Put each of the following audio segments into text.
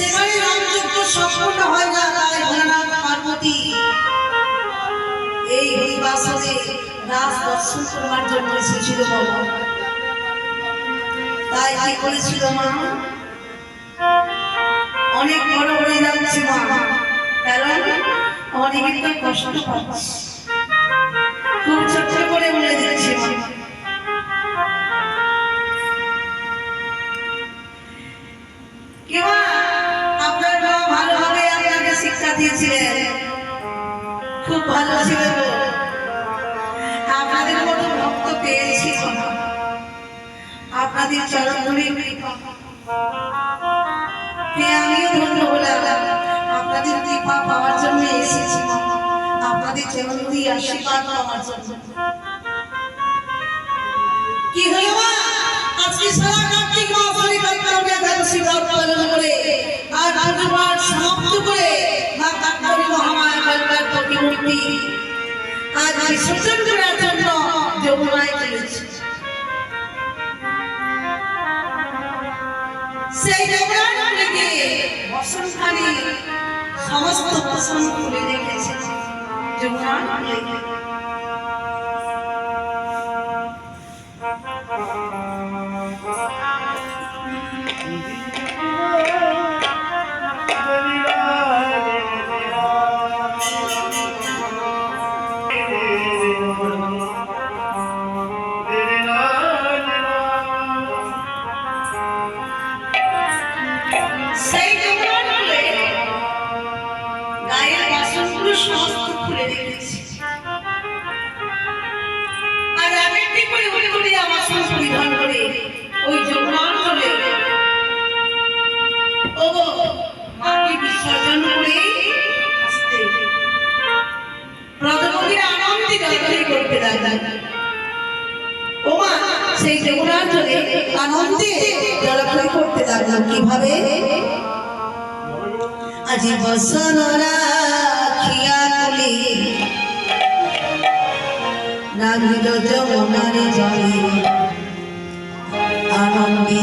সেখানে রামযজ্ঞ সম্পূর্ণ হয় না, তাই ভোলেনাথ পার্বতী। এই হরিবাসনে রাস দর্শন করবার জন্য এসেছিল বাবা। তাই কি করেছিল মা? অনেক বড় হয়ে যাচ্ছে মা। কারণ অনেক তো কষ্ট পাচ্ছে। খুব ছোট্ট করে বলে দিচ্ছি মা। দিয়েছিলেন। খুব ভালো ছিল আপনাদের মতো ভক্ত পেয়েছি আপনাদের চরণ ধরে কৃপা আমিও ধন্য আপনাদের কৃপা পাওয়ার জন্য এসেছি। আপনাদের চরণ ধরে আশীর্বাদ পাওয়ার জন্য। কি হলো মা? আজকে সারা কার্তিক মাস ধরে কার্তিক পালন করে। আর প্রতিমূর্তি আজ বিসর্জন জন্য যমুনায় চলেছে সেই যমুনার থেকে বসন্তখানি সমস্ত বসন্ত খুলে রেখেছে যমুনার জয়জয় করতে লাগলেন ও মা, সেই যমুনার জলে আনন্দে জলক্রয় করতে লাগলাম কীভাবে আজি বসন রাখিয়া তুলি নামিল যমুনার জলে আনন্দে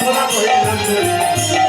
আনন্দ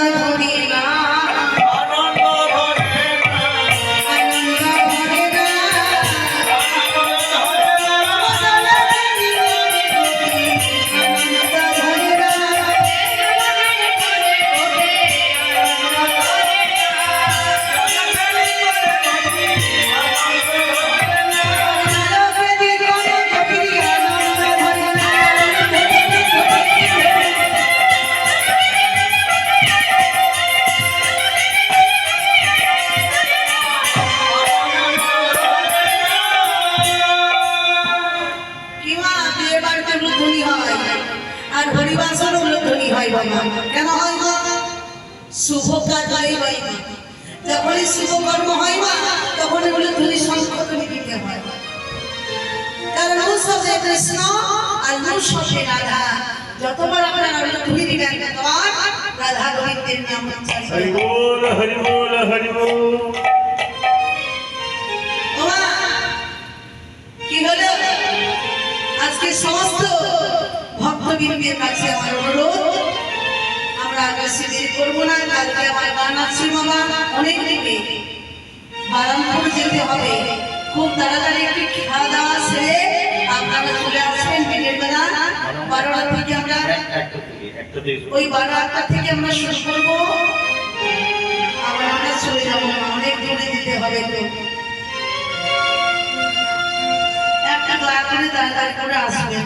শুভ কাজ হয় মা যখনই শুভ কর্ম হয় মা তখন এগুলো ধনী সংশোধনী দিতে হয়। কারণ শব্দে কৃষ্ণ আর রাধা। যতবার আপনারা ধনী দিবেন ততবার রাধা গোবিন্দের নাম হরি বল হরি বল হরি বল। কি হলো? আজকে সমস্ত ভক্তবৃন্দের কাছে আমার অনুরোধ খুব তাড়াতাড়ি খাওয়া দাওয়া চলে আসবেন দিনের বেলা। ওই বারো আটটা থেকে আমরা শুরু করব। আমরা চলে যাব অনেক দূরে দিতে হবে একটা দয়া করে তাড়াতাড়ি করে আসবেন।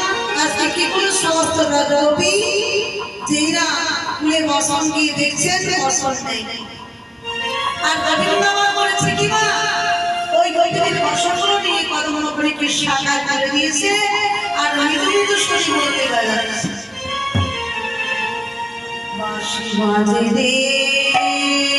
আজকে সমস্ত রবি যেরা ফুলে বসন গিয়ে দেখছেন, বসন নেই। আর গোবিন্দ বাবা করেছে কি মা, ওই বৈদিক বসনগুলো নিয়ে কদম করে কৃষ্ণ আকার করে দিয়েছে, আর মৃদু মৃদু শশী বলতে বেড়াচ্ছে বাঁশি বাজে রে